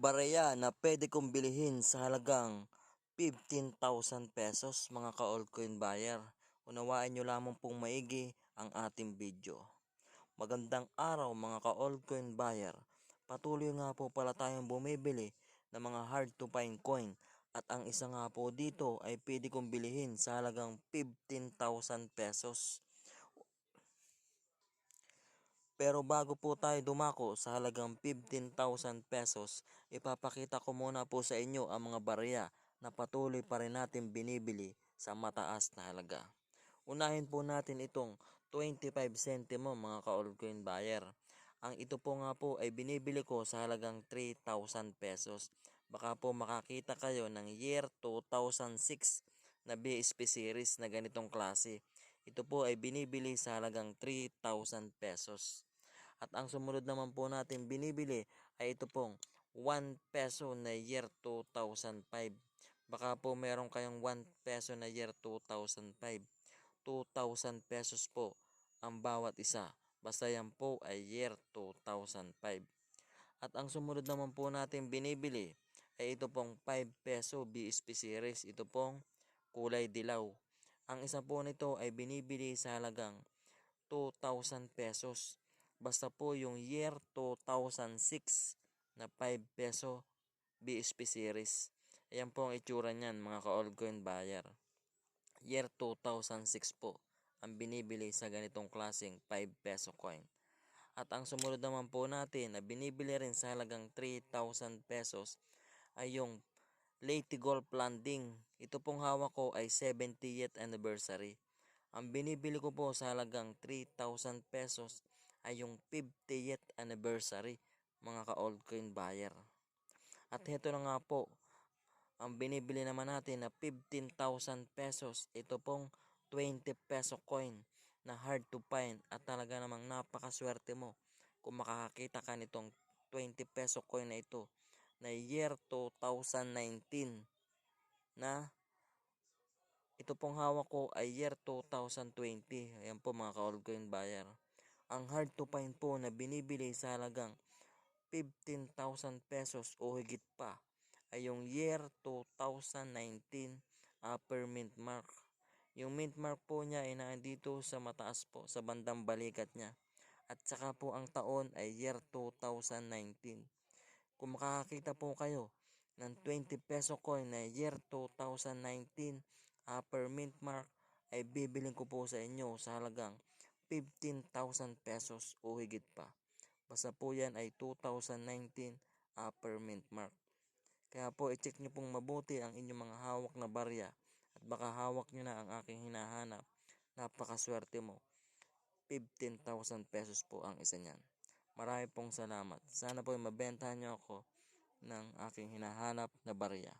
Barya na pwede kong bilihin sa halagang 15,000 pesos mga ka-altcoin buyer. Unawain nyo lamang pong maigi ang ating video. Magandang araw mga ka-altcoin buyer. Patuloy nga po pala tayong bumibili ng mga hard to find coin at ang isa nga po dito ay pwede kong bilihin sa halagang 15,000 pesos. Pero bago po tayo dumako sa halagang 15,000 pesos, ipapakita ko muna po sa inyo ang mga barya na patuloy pa rin natin binibili sa mataas na halaga. Unahin po natin itong 25 centimo mga ka-altcoin buyer. Ang ito po nga po ay binibili ko sa halagang 3,000 pesos. Baka po makakita kayo ng year 2006 na BSP series na ganitong klase. Ito po ay binibili sa halagang 3,000 pesos. At ang sumunod naman po natin binibili ay ito pong 1 peso na year 2005. Baka po meron kayong 1 peso na year 2005. 2,000 pesos po ang bawat isa. Basta yan po ay year 2005. At ang sumunod naman po natin binibili ay ito pong 5 peso BSP series. Ito pong kulay dilaw. Ang isa po nito ay binibili sa halagang 2,000 pesos. Basta po yung year 2006 na 5 peso BSP series. Ayan po ang itsura niyan mga ka-altcoin buyer. Year 2006 po ang binibili sa ganitong klaseng 5 peso coin. At ang sumunod naman po natin na binibili rin sa halagang 3,000 pesos ay yung Late Golf Landing. Ito pong hawak ko ay 70th anniversary. Ang binibili ko po sa halagang 3,000 pesos ay yung 50th anniversary mga ka-altcoin buyer. At heto na nga po, ang binibili naman natin na 15,000 pesos, ito pong 20 peso coin na hard to find at talaga namang napakaswerte mo kung makakakita ka nitong 20 peso coin na ito na year 2019 na ito pong hawak ko ay year 2020. Ayan po mga ka-altcoin buyer ang hard to find po na binibili sa halagang 15,000 pesos o higit pa ay yung year 2019 upper mint mark. Yung mint mark po niya ay nandito sa mataas po sa bandang balikat niya. At saka po ang taon ay year 2019. Kung makakakita po kayo ng 20 peso coin na year 2019 upper mint mark ay bibiling ko po sa inyo sa halagang 15,000 pesos o higit pa. Basta po yan ay 2019 upper mint mark. Kaya po i-check nyo pong mabuti ang inyong mga hawak na barya at baka hawak nyo na ang aking hinahanap. Napakaswerte mo. 15,000 pesos po ang isa niyan. Marami pong salamat. Sana po mabentahan nyo ako ng aking hinahanap na barya.